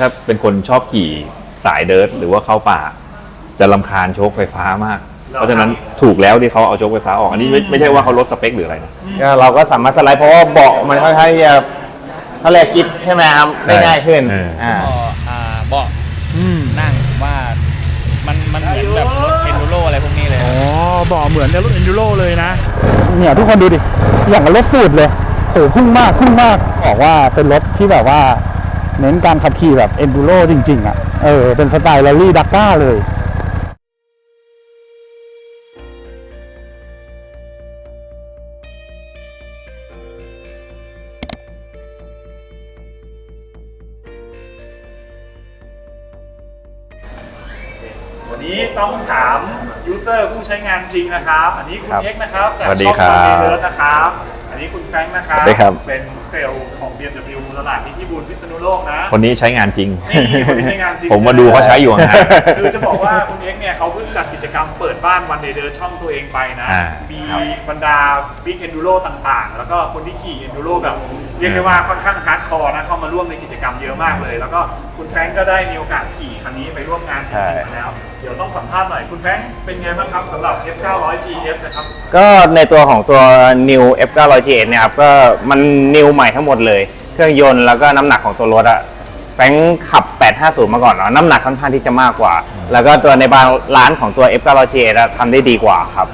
ถ้าเป็นคนชอบขี่สายเดิร์ทหรือว่าเข้าป่า จะลำคาญโชคไฟฟ้ามาก เพราะฉะนั้นถูกแล้วที่เขาเอาโชคไฟฟ้าออก อันนี้ไม่ไม่ใช่ว่าเขาลดสเปคหรืออะไรนะ ก็เราก็สามารถสไลด์เพราะว่าเบาะมันค่อนข้างที่จะเขาเรียกกิฟใช่ไหมครับได้ง่ายขึ้นเอออ่ อ่า ก็อ่าเบาะนั่งผมว่ามันมันเหมือนแบบรถเอนดูโรอะไรพวกนี้เลย อ๋อบอกเหมือนในรถเอนดูโรเลยนะ เนี่ยทุกคนดูดิ อย่างกับรถสูตรเลยโหพุ่งมากพุ่งมากบอกว่าเป็นรถที่แบบว่า เน้นการขับขี่แบบเอนดูโรจริง ๆอะ เออ เป็นสไตล์แรลลี่ดักก้าเลย วันนี้ต้องถามยูเซอร์ผู้ใช้งานจริงนะครับ อันนี้คุณครับเอ็กซ์นะครับ จากสวัสดีช่องครับเลิศนะครับ อันนี้คุณแฟรงค์นะครับ สวัสดีครับ เป็น เซลล์ของ BMW ตลาดนิธิบุญพิษณุโลกนะ คนนี้ใช้งานจริง นี่คนนี้ใช้งานจริงผมมาดูเขาใช้อยู่ห่างคือจะบอกว่าคุณเอ็กซ์เนี่ยเขาเพิ่งจัดกิจกรรมเปิดบ้านวันเดย์เดอช่องตัวเองไปนะ อ่ามีครับ บรรดาบิ๊กเอนดูโรต่างๆ แล้วก็คนที่ขี่เอนดูโรแบบเรียกได้ว่าค่อนข้างฮาร์ดคอร์นะ เข้ามาร่วมในกิจกรรมเยอะมากเลย แล้วก็คุณแฟรงค์ก็ได้มีโอกาสขี่คันนี้ไปร่วมงานจใช่ริงๆมาแล้ว เดี๋ยวต้องสัมภาษณ์หน่อยคุณแฟรงค์เป็นไงบ้างครับสำหรับ F900 GS นะครับ ก็ในตัวของตัว New F900 GS เนี่ยครับก็มัน New ใหม่ทั้งหมดเลย เครื่องยนต์แล้วก็น้ำหนักของตัวรถอะแฟรงค์ขับ 850 มาก่อนเนาะน้ำหนักค่อนข้างที่จะมากกว่า แล้วก็ตัวในบางร้านของตัว F900 GS อะทำได้ดีกว่าครับ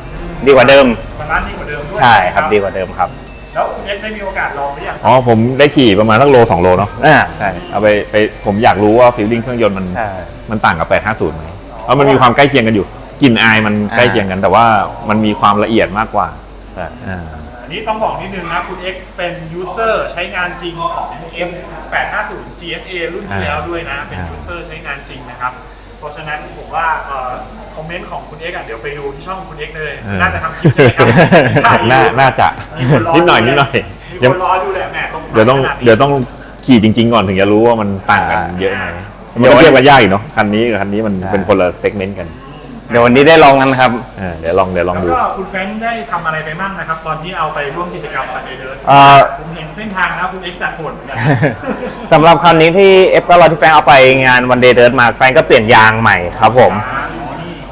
ดีกว่าเดิมมันร้านดีกว่าเดิมด้วยใช่ครับนะดีกว่าเดิมครับแล้วคุณเอ็กซ์ได้มีโอกาสลองหรือยังอ๋อผมได้ขี่ประมาณสักโลสองโลเนาะอ่าใช่เอาไปไปผมอยากรู้ว่าฟิลลิ่งเครื่องยนต์มันใช่มันต่างกับ 850ไหมเพราะมันมีความใกล้เคียงกันอยู่กลิ่นอายมันใกล้เคียงกัน แต่ว่ามันมีความละเอียดมากกว่าใช่อ่า อันนี้ต้องบอกนิดนึงนะ คุณเอ็กซ์เป็นยูเซอร์ใช้งานจริงของ F850 GSA รุ่นที่แล้วด้วยนะ เป็นอ่ายูเซอร์ใช้งานจริงนะครับ เพราะฉะนั้นผมว่าเอ่อคอมเมนต์ของคุณเอ็กซ์อะเดี๋ยวไปดูที่ช่องคุณเอ็กซ์เลย น่าจะทำคลิปใช่ไหมครับถ่ายอยู่น่าน่าจะมีครนิดหน่อยนิดหน่อยมียังคนรอดูแหละแหมตรงเดี๋ยวต้องขนานี้เดี๋ยวต้องขี่จริง ๆ ก่อนถึงจะรู้ว่ามันต่างกันเยอะไหมมันก็เทียบกันยากอีกเนาะคันนี้กับคันนี้มันเป็นคนละเซกเมนต์กัน เดี๋ยววันนี้ได้ลองกันครับ อ่าเดี๋ยวลองเดี๋ยวลองแล้วดู ก็คุณแฟรงค์ได้ทำอะไรไปบ้างนะครับ ตอนที่เอาไปร่วมกิจกรรมกับเดอร์เอ่อ ผมเห็นเส้นทางนะคุณเอ็กซ์จัดโหดเหมือนกันสำหรับคันนี้ที่ F900 ที่แฟรงค์เอาไปงานวันเดย์เดิร์มาแฟรงค์ก็เปลี่ยนยางใหม่ครับผม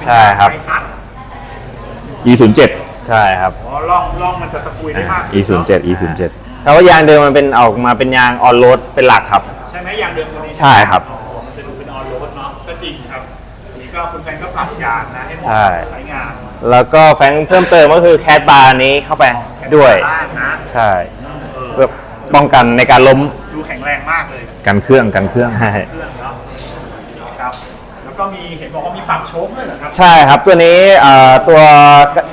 ใช่ครับ E07 ใช่ครับ อ๋อล่องล่องมันจะตะกุยได้มากขึ้น E07 E07 แต่ว่ายางเดิมมันเป็นออกมาเป็นยางออนโรดเป็นหลักครับ ใช่ไหมอย่างเดิมตัวนี้ใช่ครับ อ๋อ ก็คุณแฟนก็ปรับยางนะให้เหมาะใช่กับใช้งานแล้วก็แฟรงค์เพิ่มเติมก็คือแคดบาร์นี้เข้าไปด้วยล่างนะใช่เออเพื่อป้องกันในการล้มดูแข็งแรงมากเลยกันเครื่องกันเครื่อง ใช่เครื่องเนาะนะครับแล้วก็มีเห็นบอกว่ามีปรับโชคด้วยเหรอครับใช่ครับตัวนี้เอ่อตัว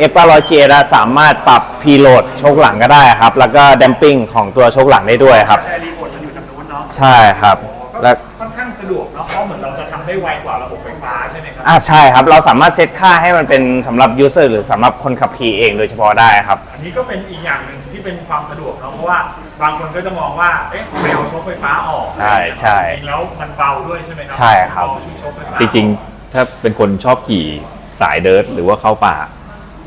F900 J สามารถปรับพีโหลดโชคหลังก็ได้ครับ แล้วก็ดัมปิ้งของตัวโชคหลังได้ด้วยครับ ใช่รีโมทมันอยู่ทางนู้นเนาะใช่ครับก็แล้วค่อนข้าง สะดวกเนาะเพราะเหมือนเราจะทำได้ไวกว่าระบบไฟฟ้าใช่ไหมครัอ่าใช่ครับ เราสามารถเซตค่าให้มันเป็นสำหรับยูเซอร์หรือสำหรับคนขับขี่เองโดยเฉพาะได้ครับ อันนี้ก็เป็นอีกอย่างหนึ่งที่เป็นความสะดวกเนาะเพราะว่าบางคนก็จะมองว่า เอ๊ะไม่เอาโชคไฟฟ้าออกใช่ใช่จริงๆแล้วมันเบาด้วยใช่ไหมครัใช่ครับ เาชุดโชคไฟฟ้าจริงๆ ถ้าเป็นคนชอบขี่สายเดิร์ทหรือว่าเข้าป่า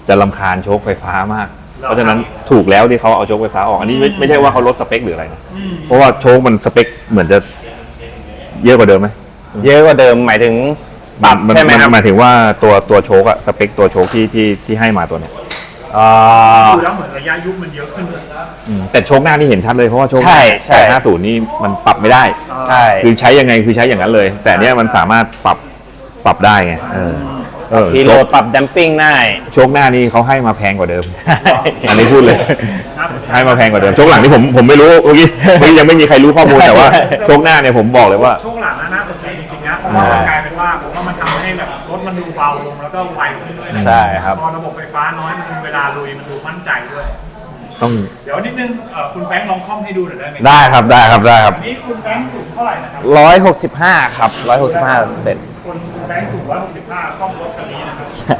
จะลำคาญโชคไฟฟ้ามาก เพราะฉะนั้นถูกแล้วที่เขาเอาโชคไฟฟ้าออก อันนี้ไม่ไม่ใช่ว่าเขาลดสเปคหรืออะไรนะ อืม เพราะว่าโชคมันสเปคเหมือนจะ เยอะกว่าเดิมไหมเยอะกว่าเดิมหมายถึงปรับมันใช่ไหมครับนหมายถึงว่าตัวตัวโชคอะสเปคตัวโชคที่ที่ที่ให้มาตัวเนี้ยอ่าดูแล้วเหมือนระยะยุบมันเยอะขึ้นเลยอืมแต่โชคหน้านี่เห็นชัดเลยเพราะว่าโชคหใช่น้าใช่แปดห้าศูนย์นี่มันปรับไม่ได้ใช่คือใช้ยังไงคือใช้อย่างนั้นเลย แต่เนี้ยมันสามารถปรับปรับได้ไงเออเออพีโหลดปรับดัมปิ้งได้โชคหน้านี่เขาให้มาแพงกว่าเดิม อันนี้พูดเลยน่าสนใจให้มาแพงกว่าเดิมโชคหลังนี่ผมผมไม่รู้เมื่อกี้เมื่อกี้ยังไม่มีใครรู้ข้อมูลแต่ว่าโชคหน้าเนี่ยผมบอกเลยว่า เพราะว่ามันกลายเป็นว่าผมว่ามันทำให้แบบรถมันดูเบาลงแล้วก็ไวขึ้นด้วยนะใช่ครับ พอระบบไฟฟ้าน้อยมันเวลาลุยมันดูมั่นใจด้วย ต้องเดี๋ยวนิดนึงเอ่อคุณแฟรงค์ลองคล่อมให้ดูหน่อยได้ไหมได้ครับได้ครับได้ครับอันนี้คุณแฟรงค์สูงเท่าไหร่นะครับร้อยหกสิบห้าครับร้อยหกสิบห้าเสร็จคนแฟรงค์สูง165คล่อมรถคันนี้นะครับใช่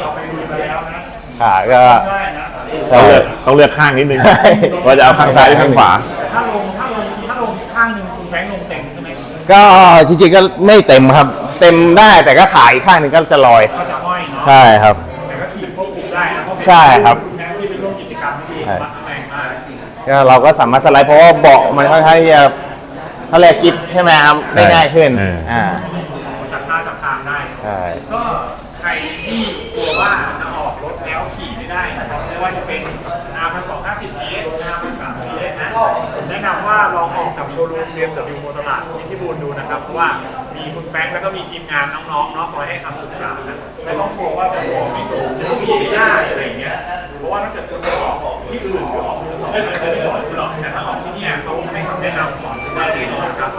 เราไปดูมาแล้วนะขาก็ ได้นะใช่ต้องเลือกต้องเลือกข้างนิดนึงใช่ ว่าจะเอาข้างซ้ายหรือข้างขวา แต่ถ้าลงถ้ ก็จริงๆก็ไม่เต็มครับ เต็มได้แต่ก็ขาอีกข้างหนึ่งก็จะลอย ก็จะห้อยเนาะใช่ครับ แต่ก็ขี่ควบคุมได้นะเพราะเป็นใช่ครับณแฟงที่ไปร่วมกิจกรรมที่ใช่มัดแรงมากก็เราก็สามารถสไลด์เพราะว่าเบาะมันค่อนข้างที่จะเเขาเรียกกิฟใช่ไหมครับได้ง่ายขึ้นเอออ่ อ่าจับท่าจับทางได้ ใช่ ก็ใครที่กลัวว่าจะออกรถแล้วขี่ไม่ได้นะครับไม่ว่าจะเป็น R 1 2 5 0 GS R 1 3 GS นะผมแนะนำว่าลองออกกับโชว์ รูม BMW โมตลาดที่ที่บูนดูนะครับ เพราะว่ามีคุณแฟรงค์แล้วก็มีทีมงานน้องๆเนาะคอยให้คำปรึกษานะไม่ต้องกลัวว่าจะออกไม่สูงจะขี่ไม่ได้อะไรอย่างเงี้ย เพราะว่าถ้าเกิดคุณไปออกที่อื่นหรือออกมือสองไม่ได้สอนคุณหรอกแต่ถ้าออกที่เนี่ยเขาให้คำแนะนำสอนคุณได้เลยนะครับ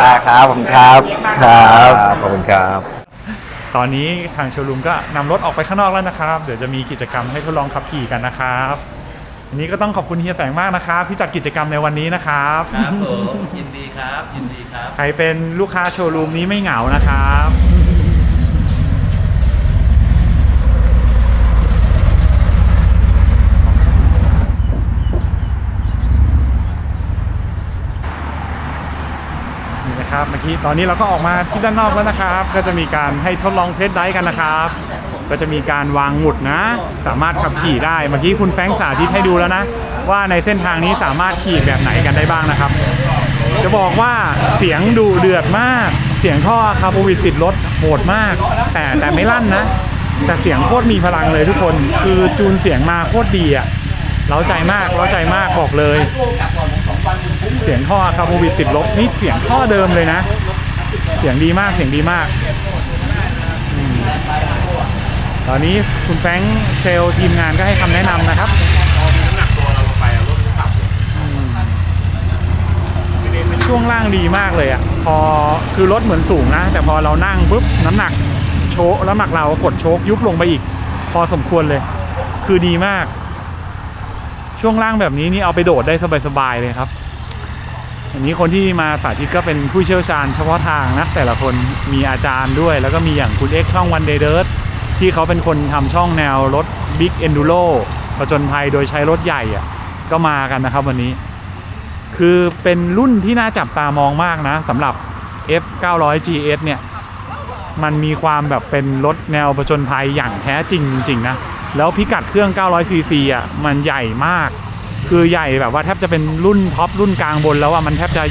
อ่าครับผมครับครับขอบคุณครับ ตอนนี้ทางโชว์รูมก็นำรถออกไปข้างนอกแล้วนะครับ เดี๋ยวจะมีกิจกรรมให้ทดลองขับขี่กันนะครับ อันนี้ก็ต้องขอบคุณเฮียแฝงมากนะครับ ที่จัดกิจกรรมในวันนี้นะครับ ครับผมยินดีครับยินดีครับใครเป็นลูกค้าโชว์รูมนี้ไม่เหงานะครับนี่นะครับเมื่อกี้ตอนนี้เราก็ออกมาที่ด้านนอกแล้วนะครับ ก็จะมีการให้ทดลองเทสไดรฟ์กันนะครับ ก็จะมีการวางหมุดนะ สามารถขับขี่ได้ เมื่อกี้คุณแฟงสาธิตให้ดูแล้วนะ ว่าในเส้นทางนี้สามารถขี่แบบไหนกันได้บ้างนะครับ จะบอกว่าเสียงดูเดือดมาก เสียงท่อคาร์บวิดติดรถโหดมาก แต่แต่ไม่ลั่นนะ แต่เสียงโคตรมีพลังเลยทุกคน คือจูนเสียงมาโคตรดีอะเล้าใจมากเล้าใจมากบอกเลย เสียงท่อคาร์บวิดติดลบนี่เสียงท่อเดิมเลยนะ เสียงดีมากเสียงดีมาก ตอนนี้คุณแฟงเซลทีมงานก็ให้คำแนะนำนะครับช่วงล่างดีมากเลยอะ พอคือรถเหมือนสูงนะ แต่พอเรานั่งปุ๊บน้ำหนักโชกน้ำหนักเรากดโชกยุบลงไปอีก พอสมควรเลย คือดีมาก ช่วงล่างแบบนี้นี่เอาไปโดดได้สบายๆเลยครับอันนี้คนที่มาสาธิตก็เป็นผู้เชี่ยวชาญเฉพาะทางนะแต่ละคนมีอาจารย์ด้วย แล้วก็มีอย่างคุณเอ็กช่องวันเดย์เดิร์ ที่เขาเป็นคนทำช่องแนวรถ Big Enduro ประจนภัยโดยใช้รถใหญ่อะก็มากันนะครับวันนี้ คือเป็นรุ่นที่น่าจับตามองมากนะสำหรับ F 900 GS เนี่ย มันมีความแบบเป็นรถแนวประจนภัยอย่างแท้จริงจริงนะ แล้วพิกัดเครื่อง 900 cc อะมันใหญ่มาก คือใหญ่แบบว่าแทบจะเป็นรุ่นท็อปรุ่นกลางบนแล้วอะมันแทบจะ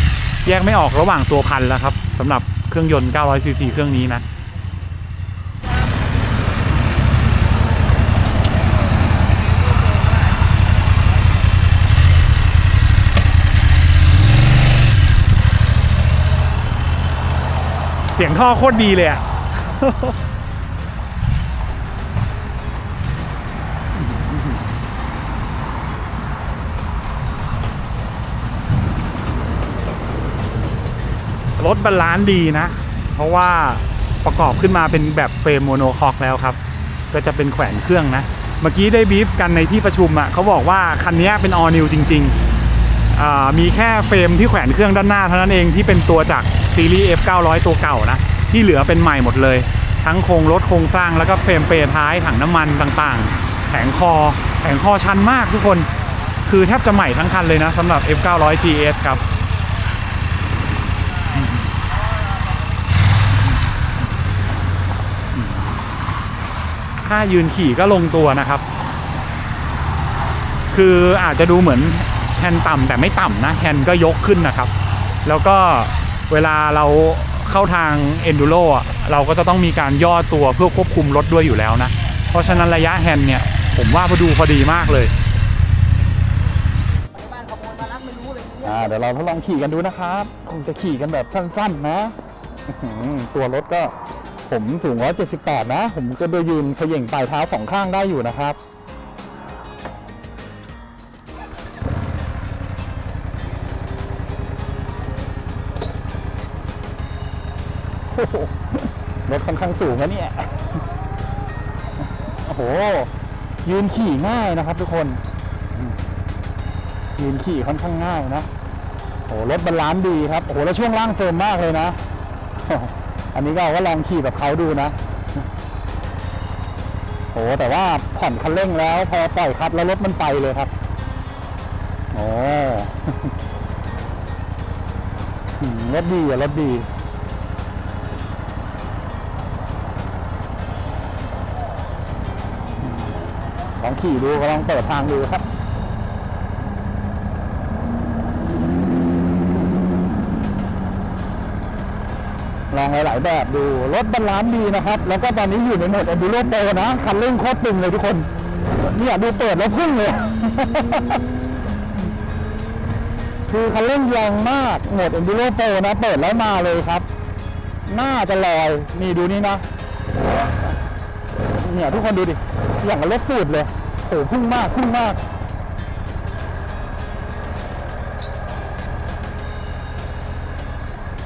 แยกไม่ออกระหว่างตัวพันแล้วครับสำหรับเครื่องยนต์ 900 cc เครื่องนี้นะ เสียงท่อโคตรดีเลยอะรถบาลานซ์ดีนะ เพราะว่าประกอบขึ้นมาเป็นแบบเฟรมโมโนคอกแล้วครับ ก็จะเป็นแขวนเครื่องนะ เมื่อกี้ได้บีฟกันในที่ประชุมอะ่ะเขาบอกว่าคันนี้เป็นออนิวจริง ๆ มีแค่เฟรมที่แขวนเครื่องด้านหน้าเท่านั้นเองที่เป็นตัวจากซีรีส์ F 900 ตัวเก่านะ ที่เหลือเป็นใหม่หมดเลย ทั้งโครงรถโครงสร้างแล้วก็เฟรมเปรท้ายถังน้ำมันต่างๆแผงคอแผงคอชันมากทุกคน คือแทบจะใหม่ทั้งคันเลยนะสำหรับ F 900 GS ครับถ้ายืนขี่ก็ลงตัวนะครับ คืออาจจะดูเหมือน แฮนด์ต่ำแต่ไม่ต่ำนะแฮนด์ก็ยกขึ้นนะครับ แล้วก็เวลาเราเข้าทาง Enduro อะเราก็จะต้องมีการย่อตัวเพื่อควบคุมรถด้วยอยู่แล้วนะ เพราะฉะนั้นระยะแฮนด์เนี่ย ผมว่าพอดูพอดีมากเลยอ่าเดี๋ยวเราทดลองขี่กันดูนะครับ คงจะขี่กันแบบสั้นๆนะตัวรถก็ผมสูง 178 นะ ผมก็โดยยืนเขย่งปลายเท้าสองข้างได้อยู่นะครับ รถค่อนข้างสูงนะเนี่ย โอ้โห ยืนขี่ง่ายนะครับทุกคน ยืนขี่ค่อนข้างง่ายนะโอ้รถบาลานซ์ดีครับ โอ้โห แล้วช่วงล่างเฟิร์มมากเลยนะ อันนี้ก็เอาว่าลองขี่แบบเขาดูนะโอ้แต่ว่าผ่อนคันเร่งแล้วพอปล่อยคลัดแล้วรถมันไปเลยครับ โอ้รถดีอะรถดี ขี่ดูก็ลองเปิดทางดูครับลองหลาย ๆ แบบดู รถบรรลานดีนะครับ แล้วก็ตอนนี้อยู่ในโหมด Enduro Pro นะ คันเร่งโคตรตึงเลยทุกคน เนี่ยดูเปิดแล้วพุ่งเลย คือคันเร่งแรงมากโหมด Enduro Pro นะ เปิดแล้วมาเลยครับ หน้าจะลอย นี่ดูนี่นะ เนี่ยทุกคนดูดิ อย่างกับรถสูตรเลย โหพุ่งมากพุ่งมาก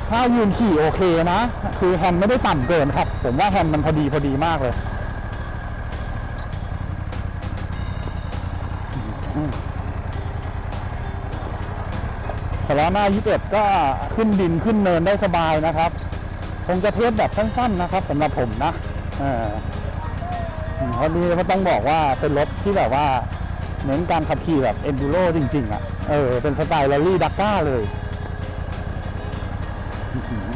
ถ้ายืนขี่โอเคนะ คือแฮนด์ไม่ได้ต่ำเกินครับ ผมว่าแฮนด์มันพอดีพอดีมากเลยแต่ล้อหน้า 21 ก็ขึ้นดินขึ้นเนินได้สบายนะครับ คงจะเทสแบบสั้นๆนะครับสำหรับผมนะ เอออืม เพราะนี้ก็ต้องบอกว่าเป็นรถที่แบบว่าเน้นการขับขี่แบบเอนดูโรจริง ๆ อะ เออ เป็นสไตล์แรลลี่ดักก้าเลย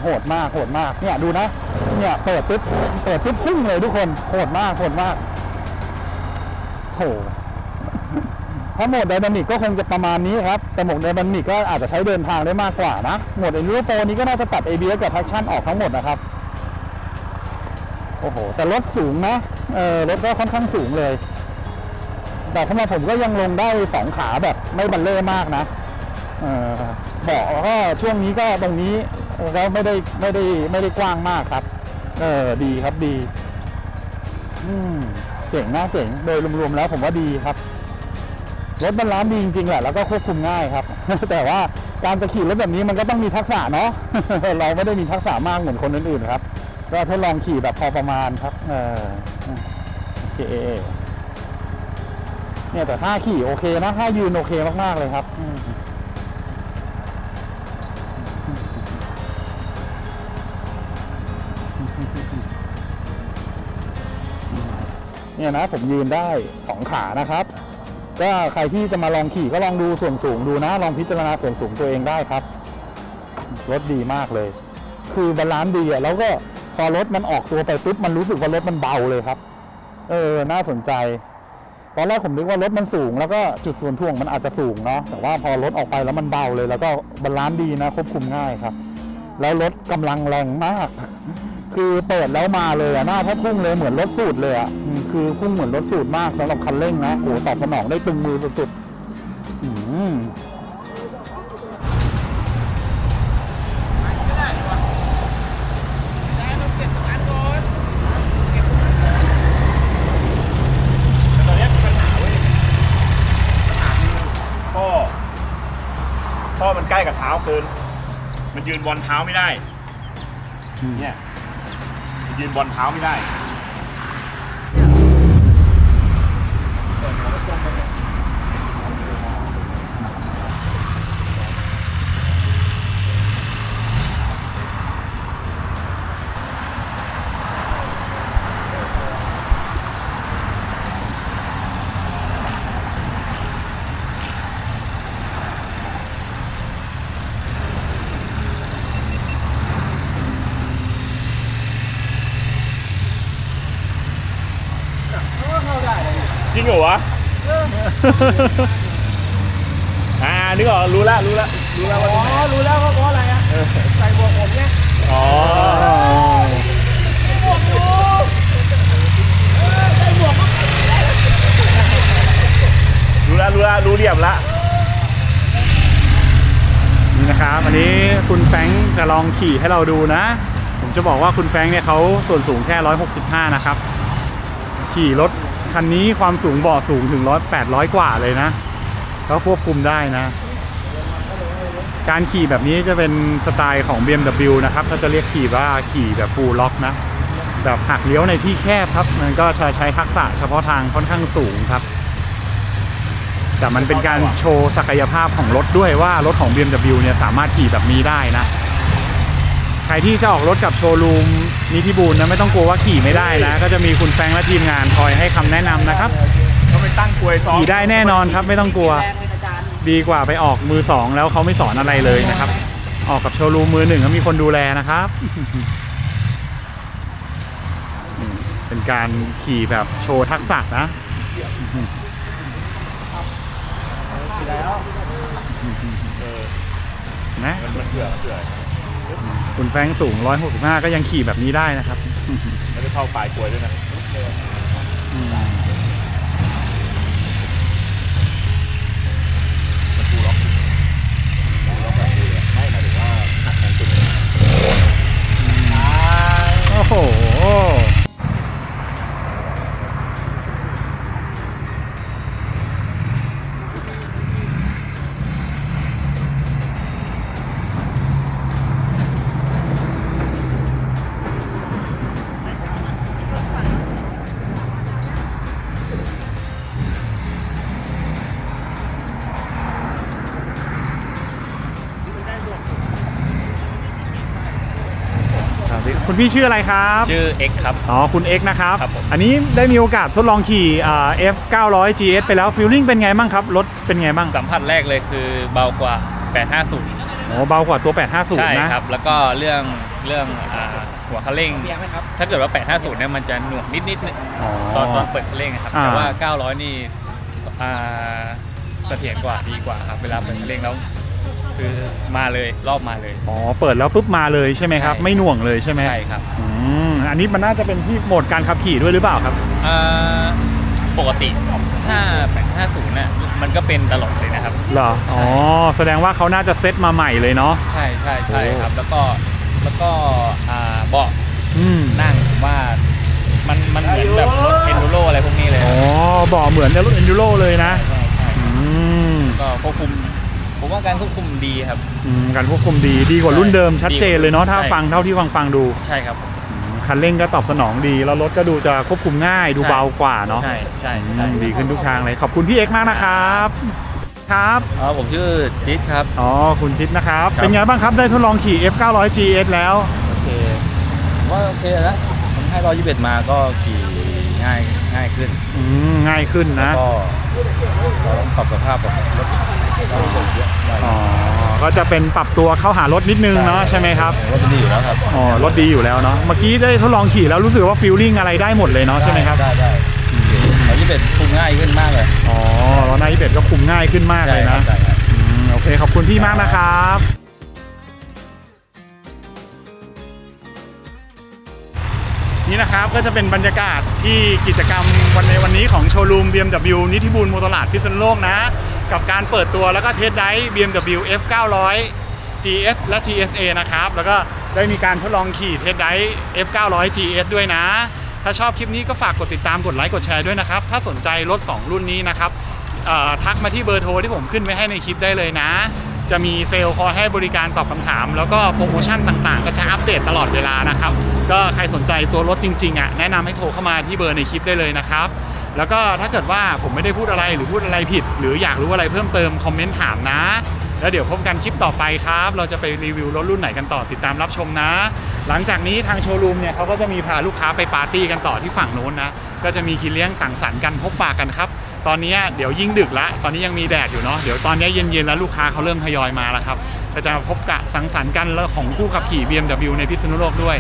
โหดมากโหดมาก เนี่ยดูนะ เนี่ยเปิดปุ๊บเปิดปุ๊บพุ่งเลยทุกคนโหดมากโหดมากโหถ้าโหมดไดนามิกก็คงจะประมาณนี้ครับ แต่โหมดไดนามิกก็อาจจะใช้เดินทางได้มากกว่านะ โหมดเอนรูโปรนี้ก็น่าจะตัด ABS กับ traction ออกทั้งหมดนะครับ โอ้โห แต่รถสูงนะ เออรถก็ค่อนข้างสูงเลย แต่สำหรับผมก็ยังลงได้สองขาแบบไม่บันเล่มากนะเออเบาะก็ช่วงนี้ก็ตรงนี้แล้วไม่ได้ไม่ได้ไม่ได้กว้างมากครับ เออดีครับดี อืมเจ๋งนะเจ๋งโดยรวมๆแล้วผมว่าดีครับรถบรรลานดีจริงๆแหละแล้วก็ควบคุมง่ายครับ แต่ว่าการจะขี่รถแบบนี้มันก็ต้องมีทักษะเนาะเราไม่ได้มีทักษะมากเหมือนคนอื่นๆครับ ก็ทดลองขี่แบบพอประมาณครับ เออโอเคเนี่ยแต่ท่าขี่โอเคนะท่ายืนโอเคมากๆเลยครับเนี่ยนะผมยืนได้สองขานะครับ ก็ใครที่จะมาลองขี่ก็ลองดูส่วนสูงดูนะ ลองพิจารณาส่วนสูงตัวเองได้ครับ รถดีมากเลย คือบาลานซ์ดีอะแล้วก็ พอรถมันออกตัวไปปุ๊บมันรู้สึกว่ารถมันเบาเลยครับ เออ น่าสนใจ ตอนแรกผมนึกว่ารถมันสูง แล้วก็จุดส่วนถ่วงมันอาจจะสูงเนาะ แต่ว่าพอรถออกไปแล้วมันเบาเลย แล้วก็บาลานซ์ดีนะควบคุมง่ายครับ แล้วรถกำลังแรงมาก คือเปิดแล้วมาเลยอะหน้าแทบพุ่งเลยเหมือนรถสูตรเลยอะคือพุ่งเหมือนรถสูตรมากสำหรับคันเร่งนะโอ้ตอบสนองได้ตึงมือสุดๆ เท้าเกิน มันยืนบอลเท้าไม่ได้ เนี่ยมันยืนบอลเท้าไม่ได้ อ่านึกออกรู้แล้วรู้แล้วรู้แล้วว่าอ๋อรู้แล้วว่าเพราะอะไรอะใส่บวกผมเนี่ยอ๋อรู้แล้วรู้แล้วรู้เหลี่ยมละนี่นะครับอันนี้คุณแฟรงค์จะลองขี่ให้เราดูนะ ผมจะบอกว่าคุณแฟรงค์เนี่ยเขาส่วนสูงแค่ 165 นะครับ ขี่รถ คันนี้ความสูงเบาะสูงถึง100 800กว่าเลยนะเขาควบคุมได้นะ การขี่แบบนี้จะเป็นสไตล์ของ BMW นะครับเขาจะเรียกขี่ว่าขี่แบบฟูลล็อกนะแบบหักเลี้ยวในที่แคบครับ มันก็ใช้ใช้ทักษะเฉพาะทางค่อนข้างสูงครับ แต่มันเป็นการโชว์ศักยภาพของรถด้วยว่ารถของ BMW เนี่ยสามารถขี่แบบนี้ได้นะ รที่จะออกรถกับโชว์รูมนิธิบูลนะไม่ต้องกลัวว่าขี่ไม่ได้นะ ก็จะมีคุณแฟรงค์และทีมงานคอยให้คำแนะนำนะครับ เขาไปตั้งกลวยซ้อมขี่ได้แน่นอนครับไม่ต้องกลัวดีกว่าไปออกมือสองแล้วเขาไม่สอนอะไรเลยนะครับ ออกกับโชว์รูมมือหนึ่งก็มีคนดูแลนะครับอืมเป็นการขี่แบบโชว์ทักษะนะนะ มันเผื่อเผื่อ คุณคุณแฟรงค์สูง 165 ก็ยังขี่แบบนี้ได้นะครับ ไม่ได้เข้าปลายกลวยด้วยนะ ครับพี่คุณพี่ชื่ออะไรครับ ชื่อ X ครับ อ๋อ คุณ X นะครับ ครับผม อันนี้ได้มีโอกาสทดลองขี่อ่า F 900 GS ไปแล้วฟิลลิ่งเป็นไงบ้างครับ รถเป็นไงบ้างสัมผัสแรกเลยคือเบากว่า 850 โอ้เบากว่าตัว 850 ใช่นะ ครับ แล้วก็เรื่องเรื่องอ่าหัวคันเร่ง ถ้าเกิดว่า 850 เนี่ยมันจะหน่วงนิดนิดๆอ๋อ ตอนตอนเปิดคันเร่งนะครับ อ่า แต่ว่า 900 นี่อ่าเสถียรกว่าดีกว่าครับ เวลาเปิดคันเร่งแล้ว คือมาเลยรอบมาเลยอ๋อเปิดแล้วปุ๊บมาเลยใช่ไหมครับใช่ไม่หน่วงเลยใช่ไหมใช่ครับอืมอันนี้มันน่าจะเป็นที่โหมดการขับขี่ด้วยหรือเปล่าครับอ่าปกติถ้า850เนี่ยมันก็เป็นตลอดเลยนะครับเหรออ๋อแสดงว่าเขาน่าจะเซตมาใหม่เลยเนาะใช่ใช่ใช่ครับ แล้วก็แล้วก็อ่าเบาะอืมนั่งผมว่ามันมันเหมือนแบบรถเอนดูโรอะไรพวกนี้เลยคอ๋รัอบบอกเหมือนรถเอนดูโรเลยนะใช่ใช่อืมก็ควบคุม ผมว่าการควบคุมดีครับ อืมการควบคุมดีดีกว่ารุ่นเดิมชัดเจนเลยเนาะถ้าใช่ ฟังเท่าที่ฟังฟังดูใช่ครับผม อืมคันเร่งก็ตอบสนองดี แล้วรถก็ดูจะควบคุมง่ายดูใช่ เบากว่าเนาะใช่ใช่อืมใช่ดีขึ้นทุกทางเลย ขอบคุณพี่เอกมากนะครับ ครับอ๋อผมชื่อจิ๊ดครับ อ๋อคุณชิดนะครับ ครับ เป็นไงบ้างครับได้ทดลองขี่ F 9 0 0 GS แล้ว โอเคผมว่าโอเคแล้วผมให้ร้อยยี่สิบมาก็ขี่ง่ายง่ายขึ้นอืมง่ายขึ้นแล้วนะ ก็เราต้องปรับสภาพกับรถเราเยอะหน่ อยอ๋อก็จะเป็นปรับตัวเข้าหารถนิดนึงเนาะใช่ไหมครับรถมันดีอยู่แล้วครับอ๋อรถดีอยู่แล้วเนาะเมื่อกี้ได้ทดลองขี่แล้วรู้สึกว่าฟีลลิ่งอะไรได้หมดเลยเนาะใช่ไหมครับได้ได้ร้อยยี่สิบคุมง่ายขึ้นมากเลยอ๋อล้อหน้ายี่เป็ดก็คุมง่ายขึ้นมากเลยนะใช่ครับอืมโอเคขอบคุณพี่มากนะครับนี่นะครับก็จะเป็นบรรยากาศที่กิจกรรมวันในวันนี้ของโชว์รูม BMW นิธิบูลโมตลาดพิษณุโลกนะ กับการเปิดตัวแล้วก็เทสไดฟ์ BMW F 900 GS และ GSA นะครับ แล้วก็ได้มีการทดลองขี่เทสไดฟ์ F 900 GS ด้วยนะ ถ้าชอบคลิปนี้ก็ฝากกดติดตามกดไลค์กดแชร์ด้วยนะครับ ถ้าสนใจรถ 2 รุ่นนี้นะครับทักมาที่เบอร์โทรที่ผมขึ้นไว้ให้ในคลิปได้เลยนะ จะมีเซลล์คอยให้บริการตอบคำถาม แล้วก็โปรโมชั่นต่างๆ ก็จะอัปเดตตลอดเวลานะครับ ก็ใครสนใจตัวรถจริงๆอะแนะนำให้โทรเข้ามาที่เบอร์ในคลิปได้เลยนะครับ แล้วก็ถ้าเกิดว่าผมไม่ได้พูดอะไรหรือพูดอะไรผิด หรืออยากรู้อะไรเพิ่มเติมคอมเมนต์ถามนะ แล้วเดี๋ยวพบกันคลิปต่อไปครับ เราจะไปรีวิวรถรุ่นไหนกันต่อติดตามรับชมนะ หลังจากนี้ทางโชว์รูมเนี่ยเขาก็จะมีพาลูกค้าไปปาร์ตี้กันต่อที่ฝั่งโน้นนะ ก็จะมีกินเลี้ยงสังสรรค์กันพบปะกันครับ ตอนนี้เดี๋ยวยิ่งดึกล้วตอนนี้ยังมีแดดอยู่เนาะ เดี๋ยวตอนนี้เย็นๆแล้วลูกค้าเขาเริ่มทยอยมาแล้วครับ ก็จะพบกะสังสรรค์กันแล้วของผู้ขับขี่ BMW ในพิษณุโลกด้วย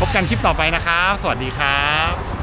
พบกันคลิปต่อไปนะครับ สวัสดีครับ